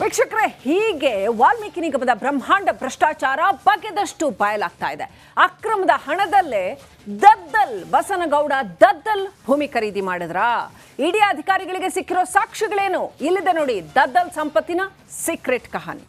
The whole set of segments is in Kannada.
ವೀಕ್ಷಕರೇ, ಹೀಗೆ ವಾಲ್ಮೀಕಿ ನಿಗಮದ ಬ್ರಹ್ಮಾಂಡ ಭ್ರಷ್ಟಾಚಾರ ಬಗೆದಷ್ಟು ಬಯಲಾಗ್ತಾ ಇದೆ. ಅಕ್ರಮದ ಹಣದಲ್ಲೇ ದದ್ದಲ್, ಬಸನಗೌಡ ದದ್ದಲ್ ಭೂಮಿ ಖರೀದಿ ಮಾಡಿದ್ರ. ಇಡೀ ಅಧಿಕಾರಿಗಳಿಗೆ ಸಿಕ್ಕಿರೋ ಸಾಕ್ಷಿಗಳೇನು? ಇಲ್ಲಿದೆ ನೋಡಿ, ದದ್ದಲ್ ಸಂಪತ್ತಿನ ಸೀಕ್ರೆಟ್ ಕಹಾನಿ.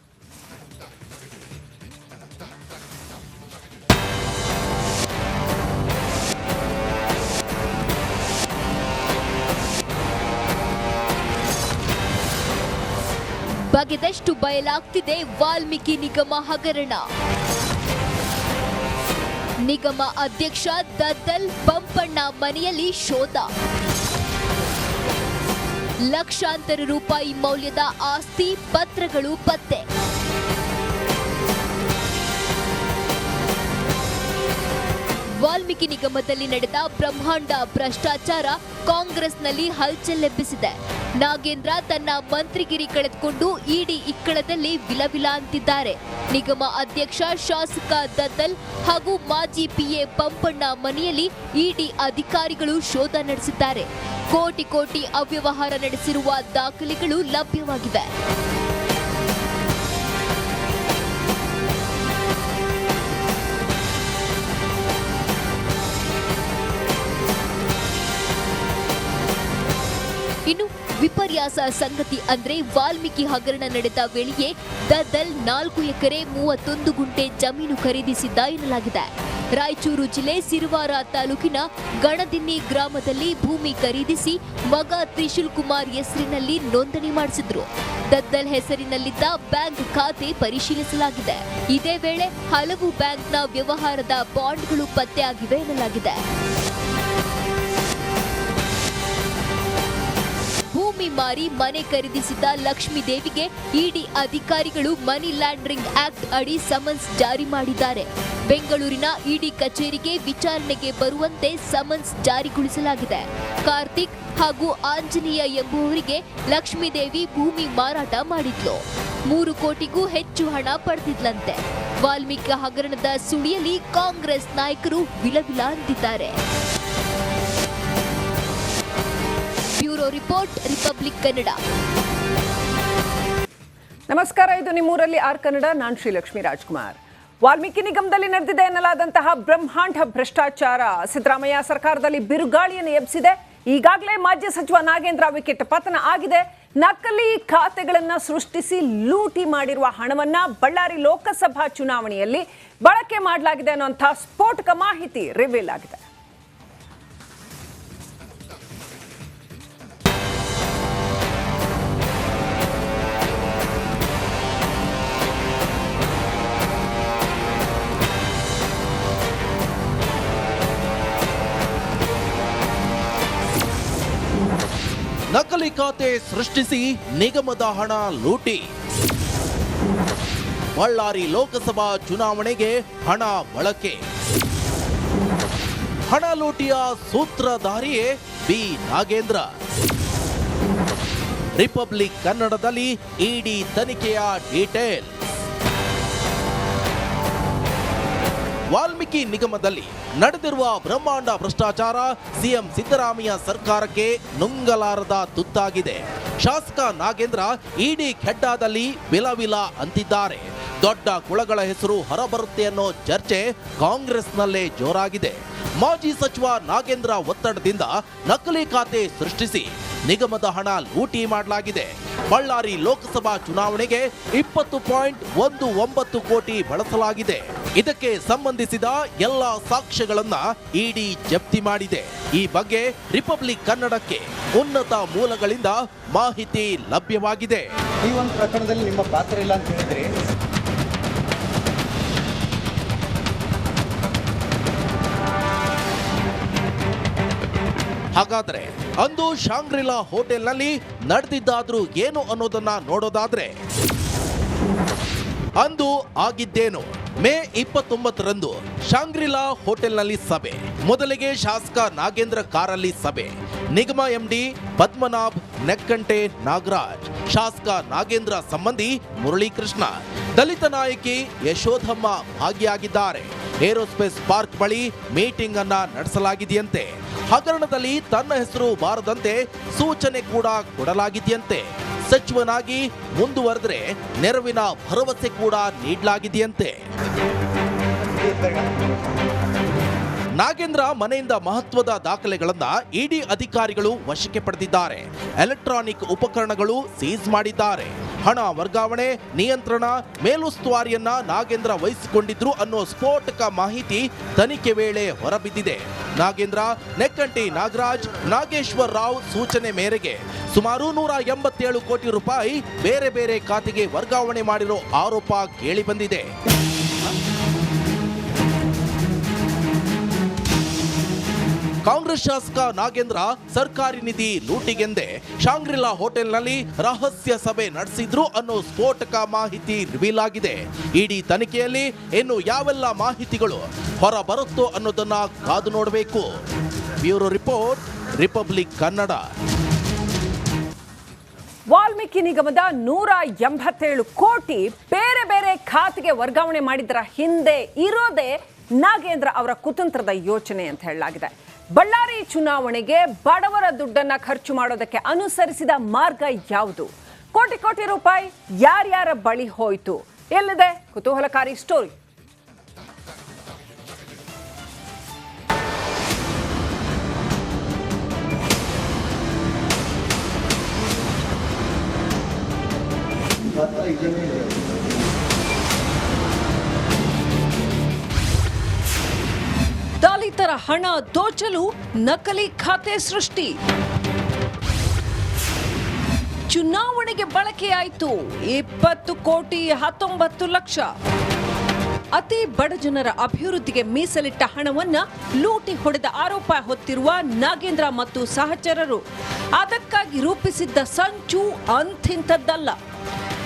ಬಗೆದಷ್ಟು ಬಯಲಾಗ್ತಿದೆ ವಾಲ್ಮೀಕಿ ನಿಗಮ ಹಗರಣ. ನಿಗಮ ಅಧ್ಯಕ್ಷ ದದ್ದಲ್ ಬಂಪಣ್ಣ ಮನೆಯಲ್ಲಿ ಶೋಧ. ಲಕ್ಷಾಂತರ ರೂಪಾಯಿ ಮೌಲ್ಯದ ಆಸ್ತಿ, ಪತ್ರಗಳು ಪತ್ತೆ. ವಾಲ್ಮೀಕಿ ನಿಗಮದಲ್ಲಿ ನಡೆದ ಬ್ರಹ್ಮಾಂಡ ಭ್ರಷ್ಟಾಚಾರ ಕಾಂಗ್ರೆಸ್ನಲ್ಲಿ ಹಲ್ಚಲೆಬ್ಬಿಸಿದೆ ನಾಗೇಂದ್ರ ತನ್ನ ಮಂತ್ರಿಗಿರಿ ಕಳೆದುಕೊಂಡು ಇಡಿ ಇಕ್ಕಳದಲ್ಲಿ ವಿಲವಿಲ ಅಂತಿದ್ದಾರೆ. ನಿಗಮ ಅಧ್ಯಕ್ಷ ಶಾಸಕ ದದ್ದಲ್ ಹಾಗೂ ಮಾಜಿ ಪಿಎ ಪಂಪಣ್ಣ ಮನೆಯಲ್ಲಿ ಇಡಿ ಅಧಿಕಾರಿಗಳು ಶೋಧ ನಡೆಸಿದ್ದಾರೆ. ಕೋಟಿ ಕೋಟಿ ಅವ್ಯವಹಾರ ನಡೆಸಿರುವ ದಾಖಲೆಗಳು ಲಭ್ಯವಾಗಿವೆ. ಸಂಗತಿ ಅಂದ್ರೆ ವಾಲ್ಮೀಕಿ ಹಗರಣ ನಡೆದ ವೇಳೆಯೇ ದದ್ದಲ್ ನಾಲ್ಕು ಎಕರೆ ಮೂವತ್ತೊಂದು ಗುಂಟೆ ಜಮೀನು ಖರೀದಿಸಿದ್ದ ಎನ್ನಲಾಗಿದೆ. ರಾಯಚೂರು ಜಿಲ್ಲೆ ಸಿರುವಾರ ತಾಲೂಕಿನ ಗಣದಿನ್ನಿ ಗ್ರಾಮದಲ್ಲಿ ಭೂಮಿ ಖರೀದಿಸಿ ಮಗ ತ್ರಿಶುಲ್ ಕುಮಾರ್ ಹೆಸರಿನಲ್ಲಿ ನೋಂದಣಿ ಮಾಡಿಸಿದ್ರು. ದದ್ದಲ್ ಹೆಸರಿನಲ್ಲಿದ್ದ ಬ್ಯಾಂಕ್ ಖಾತೆ ಪರಿಶೀಲಿಸಲಾಗಿದೆ. ಇದೇ ವೇಳೆ ಹಲವು ಬ್ಯಾಂಕ್ನ ವ್ಯವಹಾರದ ಬಾಂಡ್ಗಳು ಪತ್ತೆಯಾಗಿವೆ ಎನ್ನಲಾಗಿದೆ. ಮಾರಿ ಮನೆ ಖರೀದಿಸಿದ್ದ ಲಕ್ಷ್ಮೀ ದೇವಿಗೆ ಇಡಿ ಅಧಿಕಾರಿಗಳು ಮನಿ ಲ್ಯಾಂಡರಿಂಗ್ ಆಕ್ಟ್ ಅಡಿ ಸಮನ್ಸ್ ಜಾರಿ ಮಾಡಿದ್ದಾರೆ. ಬೆಂಗಳೂರಿನ ಇಡಿ ಕಚೇರಿಗೆ ವಿಚಾರಣೆಗೆ ಬರುವಂತೆ ಸಮನ್ಸ್ ಜಾರಿಗೊಳಿಸಲಾಗಿದೆ. ಕಾರ್ತಿಕ್ ಹಾಗೂ ಆಂಜನೇಯ ಎಂಬುವರಿಗೆ ಲಕ್ಷ್ಮೀದೇವಿ ಭೂಮಿ ಮಾರಾಟ ಮಾಡಿದ್ಲು. ಮೂರು ಕೋಟಿಗೂ ಹೆಚ್ಚು ಹಣ ಪಡೆದಿದ್ಲಂತೆ. ವಾಲ್ಮೀಕಿ ಹಗರಣದ ಸುಳಿಯಲ್ಲಿ ಕಾಂಗ್ರೆಸ್ ನಾಯಕರು ವಿಲವಿಲ ಅಂತಿದ್ದಾರೆ ಬ್ಯೂರೋ ರಿಪೋರ್ಟ್, ರಿಪಬ್ಲಿಕ್ ಕನ್ನಡ. ನಮಸ್ಕಾರ, ಇದು ನಿಮ್ಮೂರಲ್ಲಿ ಆರ್ ಕನ್ನಡ, ನಾನು ಶ್ರೀಲಕ್ಷ್ಮಿ ರಾಜ್ಕುಮಾರ್. ವಾಲ್ಮೀಕಿ ನಿಗಮದಲ್ಲಿ ನಡೆದಿದೆ ಎನ್ನಲಾದಂತಹ ಬ್ರಹ್ಮಾಂಡ ಭ್ರಷ್ಟಾಚಾರ. ಸಿದ್ದರಾಮಯ್ಯ ಸರ್ಕಾರದಲ್ಲಿ ಬಿರುಗಾಳಿಯನ್ನು ಎಬ್ಬಿಸಿದೆ. ಈಗಾಗಲೇ ಮಾಜಿ ಸಚಿವ ನಾಗೇಂದ್ರ ವಿಕೆಟ್ ಪತನ ಆಗಿದೆ. ನಕಲಿ ಖಾತೆಗಳನ್ನು ಸೃಷ್ಟಿಸಿ ಲೂಟಿ ಮಾಡಿರುವ ಹಣವನ್ನು ಬಳ್ಳಾರಿ ಲೋಕಸಭಾ ಚುನಾವಣೆಯಲ್ಲಿ ಬಳಕೆ ಮಾಡಲಾಗಿದೆ ಅನ್ನುವಂಥ ಸ್ಫೋಟಕ ಮಾಹಿತಿ ರಿವೀಲ್ ಆಗಿದೆ. ನಕಲಿ ಖಾತೆ ಸೃಷ್ಟಿಸಿ ನಿಗಮದ ಹಣ ಲೂಟಿ. ಬಳ್ಳಾರಿ ಲೋಕಸಭಾ ಚುನಾವಣೆಗೆ ಹಣ ಬಳಕೆ. ಹಣ ಲೂಟಿಯ ಸೂತ್ರಧಾರಿಯೇ ಬಿ. ನಾಗೇಂದ್ರ. ರಿಪಬ್ಲಿಕ್ ಕನ್ನಡದಲ್ಲಿ ಇಡಿ ತನಿಖೆಯ ಡೀಟೇಲ್. ವಾಲ್ಮೀಕಿ ನಿಗಮದಲ್ಲಿ ನಡೆದಿರುವ ಬ್ರಹ್ಮಾಂಡ ಭ್ರಷ್ಟಾಚಾರ ಸಿಎಂ ಸಿದ್ದರಾಮಯ್ಯ ಸರ್ಕಾರಕ್ಕೆ ನುಂಗಲಾರದ ತುತ್ತಾಗಿದೆ. ಶಾಸಕ ನಾಗೇಂದ್ರ ಇಡಿ ಖೆಡ್ಡಾದಲ್ಲಿ ವಿಲವಿಲ ಅಂತಿದ್ದಾರೆ. ದೊಡ್ಡ ಕುಳಗಳ ಹೆಸರು ಹೊರಬರುತ್ತೆ ಅನ್ನೋ ಚರ್ಚೆ ಕಾಂಗ್ರೆಸ್ನಲ್ಲೇ ಜೋರಾಗಿದೆ. ಮಾಜಿ ಸಚಿವ ನಾಗೇಂದ್ರ ಒತ್ತಡದಿಂದ ನಕಲಿ ಖಾತೆ ಸೃಷ್ಟಿಸಿ ನಿಗಮದ ಹಣ ಲೂಟಿ ಮಾಡಲಾಗಿದೆ. ಬಳ್ಳಾರಿ ಲೋಕಸಭಾ ಚುನಾವಣೆಗೆ ಇಪ್ಪತ್ತು ಪಾಯಿಂಟ್ ಒಂದು ಒಂಬತ್ತು ಕೋಟಿ ಬಳಸಲಾಗಿದೆ. ಇದಕ್ಕೆ ಸಂಬಂಧಿಸಿದ ಎಲ್ಲ ಸಾಕ್ಷ್ಯಗಳನ್ನ ಇಡಿ ಜಪ್ತಿ ಮಾಡಿದೆ. ಈ ಬಗ್ಗೆ ರಿಪಬ್ಲಿಕ್ ಕನ್ನಡಕ್ಕೆ ಉನ್ನತ ಮೂಲಗಳಿಂದ ಮಾಹಿತಿ ಲಭ್ಯವಾಗಿದೆ. ಈ ಒಂದು ಪ್ರಕರಣದಲ್ಲಿ ನಿಮ್ಮ ಪಾತ್ರ ಇಲ್ಲ ಅಂತ ಹೇಳಿದ್ರಿ. ಹಾಗಾದ್ರೆ ಅಂದು ಶಾಂಗ್ರಿಲಾ ಹೋಟೆಲ್ನಲ್ಲಿ ನಡೆದಿದ್ದಾದ್ರೂ ಏನು ಅನ್ನೋದನ್ನ ನೋಡೋದಾದ್ರೆ ಅಂದು ಆಗಿದ್ದೇನು? ಮೇ ಇಪ್ಪತ್ತೊಂಬತ್ತರಂದು ಶಾಂಗ್ರಿಲಾ ಹೋಟೆಲ್ನಲ್ಲಿ ಸಭೆ. ಮೊದಲಿಗೆ ಶಾಸಕ ನಾಗೇಂದ್ರ ಕಾರಲ್ಲಿ ಸಭೆ. ನಿಗಮ ಎಂಡಿ ಪದ್ಮನಾಭ್ ನೆಕ್ಕಂಟೆ ನಾಗರಾಜ್, ಶಾಸಕ ನಾಗೇಂದ್ರ ಸಂಬಂಧಿ ಮುರಳೀಕೃಷ್ಣ, ದಲಿತ ನಾಯಕಿ ಯಶೋಧಮ್ಮ ಭಾಗಿಯಾಗಿದ್ದಾರೆ. ಏರೋಸ್ಪೇಸ್ ಪಾರ್ಕ್ ಬಳಿ ಮೀಟಿಂಗ್ ಅನ್ನ ನಡೆಸಲಾಗಿದೆಯಂತೆ. ಹಗರಣದಲ್ಲಿ ತನ್ನ ಹೆಸರು ಬಾರದಂತೆ ಸೂಚನೆ ಕೂಡ ಕೊಡಲಾಗಿದೆಯಂತೆ. ಸಚಿವನಾಗಿ ಮುಂದುವರೆದ್ರೆ ನೆರವಿನ ಭರವಸೆ ಕೂಡ ನೀಡಲಾಗಿದೆಯಂತೆ. ನಾಗೇಂದ್ರ ಮನೆಯಿಂದ ಮಹತ್ವದ ದಾಖಲೆಗಳನ್ನ ಇಡಿ ಅಧಿಕಾರಿಗಳು ವಶಕ್ಕೆ ಪಡೆದಿದ್ದಾರೆ. ಎಲೆಕ್ಟ್ರಾನಿಕ್ ಉಪಕರಣಗಳು ಸೀಸ್ ಮಾಡಿದ್ದಾರೆ. ಹಣ, ವರ್ಗಾವಣೆ, ನಿಯಂತ್ರಣ, ಮೇಲುಸ್ತುವಾರಿಯನ್ನ ನಾಗೇಂದ್ರ ವಹಿಸಿಕೊಂಡಿದ್ರು ಅನ್ನೋ ಸ್ಫೋಟಕ ಮಾಹಿತಿ ತನಿಖೆ ವೇಳೆ ಹೊರಬಿದ್ದಿದೆ. ನಾಗೇಂದ್ರ, ನೆಕ್ಕಂಟಿ ನಾಗರಾಜ್, ನಾಗೇಶ್ವರ ರಾವ್ ಸೂಚನೆ ಮೇರೆಗೆ ಸುಮಾರು ನೂರ ಎಂಬತ್ತೇಳು ಕೋಟಿ ರೂಪಾಯಿ ಬೇರೆ ಬೇರೆ ಖಾತೆಗೆ ವರ್ಗಾವಣೆ ಮಾಡಿರೋ ಆರೋಪ ಕೇಳಿಬಂದಿದೆ ಕಾಂಗ್ರೆಸ್ ಶಾಸಕ ನಾಗೇಂದ್ರ ಸರ್ಕಾರಿ ನಿಧಿ ಲೂಟಿಗೆಂದೇ ಶಾಂಗ್ರಿಲಾ ಹೋಟೆಲ್ನಲ್ಲಿ ರಹಸ್ಯ ಸಭೆ ನಡೆಸಿದ್ರು ಅನ್ನೋ ಸ್ಫೋಟಕ ಮಾಹಿತಿ ರಿವೀಲ್ ಆಗಿದೆ ಇಡೀ ತನಿಖೆಯಲ್ಲಿ ಇನ್ನು ಯಾವೆಲ್ಲ ಮಾಹಿತಿಗಳು ಹೊರ ಬರುತ್ತೋ ಅನ್ನೋದನ್ನ ಕಾದು ನೋಡಬೇಕು. Bureau report, Republic Kannada. Valmiki ನಿಗಮದ ನೂರ ಎಂಬತ್ತೇಳು ಕೋಟಿ ಬೇರೆ ಬೇರೆ ಖಾತೆಗೆ ವರ್ಗಾವಣೆ ಮಾಡಿದರ ಹಿಂದೆ ಇರೋದೇ ನಾಗೇಂದ್ರ ಅವರ ಕುತಂತ್ರದ ಯೋಚನೆ ಅಂತ ಹೇಳಲಾಗಿದೆ. ಬಳ್ಳಾರಿ ಚುನಾವಣೆಗೆ ಬಡವರ ದುಡ್ಡನ್ನ ಖರ್ಚು ಮಾಡೋದಕ್ಕೆ ಅನುಸರಿಸಿದ ಮಾರ್ಗ ಯಾವುದು? ಕೋಟಿ ಕೋಟಿ ರೂಪಾಯಿ ಯಾರ್ಯಾರ ಬಳಿ ಹೋಯಿತು? ಎಲ್ಲಿದೆ ಕುತೂಹಲಕಾರಿ ಸ್ಟೋರಿ? ಹಣ ದೋಚಲು ನಕಲಿ ಖಾತೆ ಸೃಷ್ಟಿ. ಚುನಾವಣೆಗೆ ಬಳಕೆಯಾಯಿತು ಇಪ್ಪತ್ತು ಕೋಟಿ ಹತ್ತೊಂಬತ್ತು ಲಕ್ಷ. ಅತಿ ಬಡ ಜನರ ಅಭಿವೃದ್ಧಿಗೆ ಮೀಸಲಿಟ್ಟ ಹಣವನ್ನ ಲೂಟಿ ಹೊಡೆದ ಆರೋಪ ಹೊತ್ತಿರುವ ನಾಗೇಂದ್ರ ಮತ್ತು ಸಹಚರರು. ಅದಕ್ಕಾಗಿ ರೂಪಿಸಿದ್ದ ಸಂಚು ಅಂಥಿಂಥದ್ದಲ್ಲ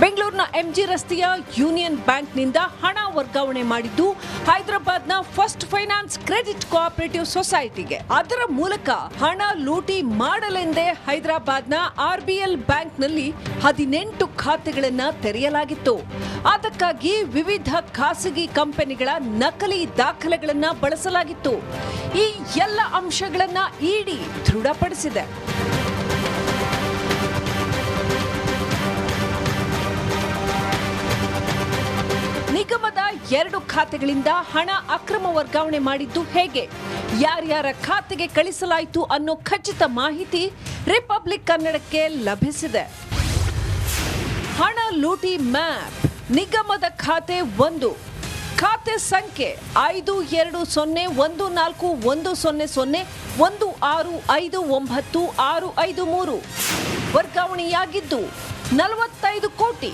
ಬೆಂಗಳೂರಿನ ಎಂಜಿ ರಸ್ತೆಯ ಯೂನಿಯನ್ ಬ್ಯಾಂಕ್ನಿಂದ ಹಣ ವರ್ಗಾವಣೆ ಮಾಡಿದ್ದು ಹೈದರಾಬಾದ್ನ ಫಸ್ಟ್ ಫೈನಾನ್ಸ್ ಕ್ರೆಡಿಟ್ ಕೋಆಪರೇಟಿವ್ ಸೊಸೈಟಿಗೆ ಅದರ ಮೂಲಕ ಹಣ ಲೂಟಿ ಮಾಡಲೆಂದೇ ಹೈದರಾಬಾದ್ನ ಆರ್ಬಿಎಲ್ ಬ್ಯಾಂಕ್ನಲ್ಲಿ ಹದಿನೆಂಟು ಖಾತೆಗಳನ್ನು ತೆರೆಯಲಾಗಿತ್ತು. ಅದಕ್ಕಾಗಿ ವಿವಿಧ ಖಾಸಗಿ ಕಂಪನಿಗಳ ನಕಲಿ ದಾಖಲೆಗಳನ್ನು ಬಳಸಲಾಗಿತ್ತು. ಈ ಎಲ್ಲ ಅಂಶಗಳನ್ನು ಇಡಿ ದೃಢಪಡಿಸಿದೆ. ನಿಗಮದ ಎರಡು ಖಾತೆಗಳಿಂದ ಹಣ ಅಕ್ರಮ ವರ್ಗಾವಣೆ ಮಾಡಿದ್ದು ಹೇಗೆ? ಯಾರ್ಯಾರ ಖಾತೆಗೆ ಕಳಿಸಲಾಯಿತು ಅನ್ನೋ ಖಚಿತ ಮಾಹಿತಿ ರಿಪಬ್ಲಿಕ್ ಕನ್ನಡಕ್ಕೆ ಲಭಿಸಿದೆ. ಹಣ ಲೂಟಿ ಮ್ಯಾಪ್, ನಿಗಮದ ಖಾತೆ ಒಂದು. ಖಾತೆ ಸಂಖ್ಯೆ ಐದು, ಎರಡು, ಸೊನ್ನೆ, ಒಂದು, ನಾಲ್ಕು, ಒಂದು, ಸೊನ್ನೆ ಸೊನ್ನೆ, ಒಂದು, ಆರು, ಐದು, ಒಂಬತ್ತು, ಆರು, ಐದು, ಮೂರು. ವರ್ಗಾವಣೆಯಾಗಿದ್ದು ನಲವತ್ತೈದು ಕೋಟಿ.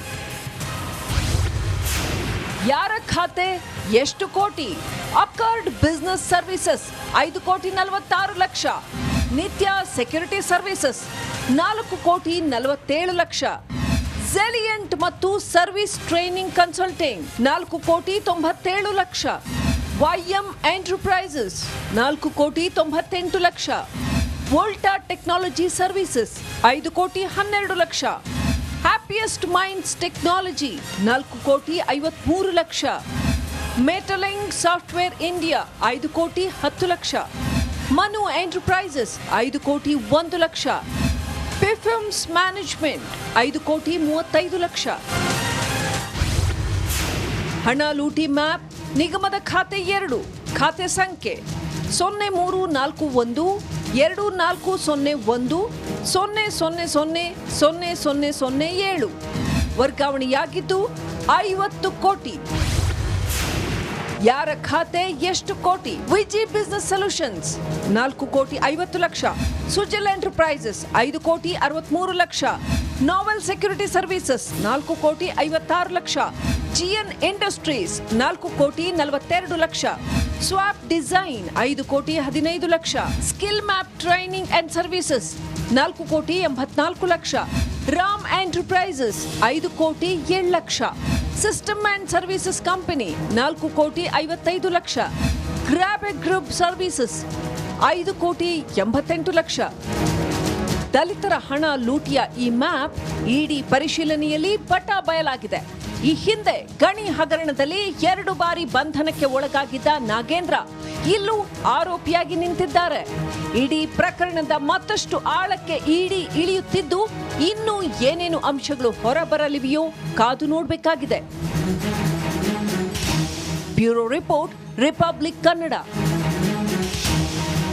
ಯಾರ ಖಾತೆ? ಎಷ್ಟು ಕೋಟಿ? ಅಕರ್ಡ್ ಬಿಸ್ನೆಸ್ ಸರ್ವಿಸಸ್, ಐದು ಕೋಟಿ ನಲವತ್ತಾರು ಲಕ್ಷ. ನಿತ್ಯ ಸೆಕ್ಯೂರಿಟಿ ಸರ್ವಿಸಸ್, ನಾಲ್ಕು ಕೋಟಿ ನಲವತ್ತೇಳು ಲಕ್ಷ. ಝೆಲಿಯಂಟ್ ಮತ್ತು ಸರ್ವಿಸ್ ಟ್ರೈನಿಂಗ್ ಕನ್ಸಲ್ಟಿಂಗ್, ನಾಲ್ಕು ಕೋಟಿ ತೊಂಬತ್ತೇಳು ಲಕ್ಷ. ವೈಎಂ ಎಂಟರ್ಪ್ರೈಸಸ್ ನಾಲ್ಕು ಕೋಟಿ ತೊಂಬತ್ತೆಂಟು ಲಕ್ಷ. ವೋಲ್ಟಾ ಟೆಕ್ನಾಲಜಿ ಸರ್ವಿಸಸ್ ಐದು ಕೋಟಿ ಹನ್ನೆರಡು ಲಕ್ಷ. ಹ್ಯಾಪಿಯೆಸ್ಟ್ ಮೈಂಡ್ಸ್ ಟೆಕ್ನಾಲಜಿ ನಾಲ್ಕು ಕೋಟಿ ಐವತ್ಮೂರು ಲಕ್ಷ. ಮೆಟಲಿಂಗ್ ಸಾಫ್ಟ್ವೇರ್ ಇಂಡಿಯಾ ಐದು ಕೋಟಿ ಹತ್ತು ಲಕ್ಷ. ಮನು ಎಂಟರ್ಪ್ರೈಸಸ್ ಐದು ಕೋಟಿ ಒಂದು ಲಕ್ಷ. ಪಿಫಿಮ್ಸ್ ಮ್ಯಾನೇಜ್ಮೆಂಟ್ ಐದು ಕೋಟಿ ಮೂವತ್ತೈದು ಲಕ್ಷ. ಹಣ ಲೂಟಿ ಮ್ಯಾಪ್, ನಿಗಮದ ಖಾತೆ ಎರಡು, ಖಾತೆ ಸಂಖ್ಯೆ. ಸೊನ್ನೆ ಮೂರು ನಾಲ್ಕು ಒಂದು, ಎರಡು ನಾಲ್ಕು ಸೊನ್ನೆ ಒಂದು ಸೊನ್ನೆ ಸೊನ್ನೆ ಸೊನ್ನೆ ಸೊನ್ನೆ ಸೊನ್ನೆ ಸೊನ್ನೆ, ಏಳು. ವರ್ಗಾವಣೆಯಾಗಿದ್ದು ಐವತ್ತು ಕೋಟಿ. ಯಾರ ಖಾತೆ ಎಷ್ಟು ಕೋಟಿ? ವಿಜಿ ಬಿಸ್ನೆಸ್ ಸೊಲ್ಯೂಷನ್ಸ್ ನಾಲ್ಕು ಕೋಟಿ ಐವತ್ತು ಲಕ್ಷ. ಸುಜಲ್ ಎಂಟರ್ಪ್ರೈಸಸ್ ಐದು ಕೋಟಿ ಅರವತ್ಮೂರು ಲಕ್ಷ. ನಾವೆಲ್ ಸೆಕ್ಯೂರಿಟಿ ಸರ್ವಿಸಸ್ ನಾಲ್ಕು ಕೋಟಿ ಐವತ್ತಾರು ಲಕ್ಷ. ಜಿಎನ್ ಇಂಡಸ್ಟ್ರೀಸ್ ನಾಲ್ಕು ಕೋಟಿ ನಲವತ್ತೆರಡು ಲಕ್ಷ. ಸ್ವಾಪ್ ಡಿಸೈನ್ ಐದು ಕೋಟಿ ಹದಿನೈದು lakh. Skill map training and services ನಾಲ್ಕು ಕೋಟಿ ಎಂಬತ್ನಾಲ್ಕು ಲಕ್ಷ. ರಾಮ್ ಎಂಟರ್ಪ್ರೈಸಸ್ ಐದು ಕೋಟಿ ಏಳು ಲಕ್ಷ. ಸಿಸ್ಟಮ್ ಅಂಡ್ ಸರ್ವಿಸಸ್ ಕಂಪನಿ ನಾಲ್ಕು ಕೋಟಿ ಐವತ್ತೈದು ಲಕ್ಷ. ಗ್ರಾಬೆ ಗ್ರೂಪ್ ಸರ್ವಿಸಸ್ ಐದು ಕೋಟಿ ಎಂಬತ್ತೆಂಟು ಲಕ್ಷ. ದಲಿತರ ಹಣ ಲೂಟಿಯ ಈ ಮ್ಯಾಪ್ ಇಡಿ ಪರಿಶೀಲನೆಯಲ್ಲಿ ಪಟಾ ಬಯಲಾಗಿದೆ. ಈ ಹಿಂದೆ ಗಣಿ ಹಗರಣದಲ್ಲಿ ಎರಡು ಬಾರಿ ಬಂಧನಕ್ಕೆ ಒಳಗಾಗಿದ್ದ ನಾಗೇಂದ್ರ ಇಲ್ಲೂ ಆರೋಪಿಯಾಗಿ ನಿಂತಿದ್ದಾರೆ. ಇಡೀ ಪ್ರಕರಣದ ಮತ್ತಷ್ಟು ಆಳಕ್ಕೆ ಇಡಿ ಇಳಿಯುತ್ತಿದ್ದು ಇನ್ನೂ ಏನೇನು ಅಂಶಗಳು ಹೊರಬರಲಿವೆಯೋ ಕಾದು ನೋಡಬೇಕಾಗಿದೆ. Bureau report, Republic Kannada.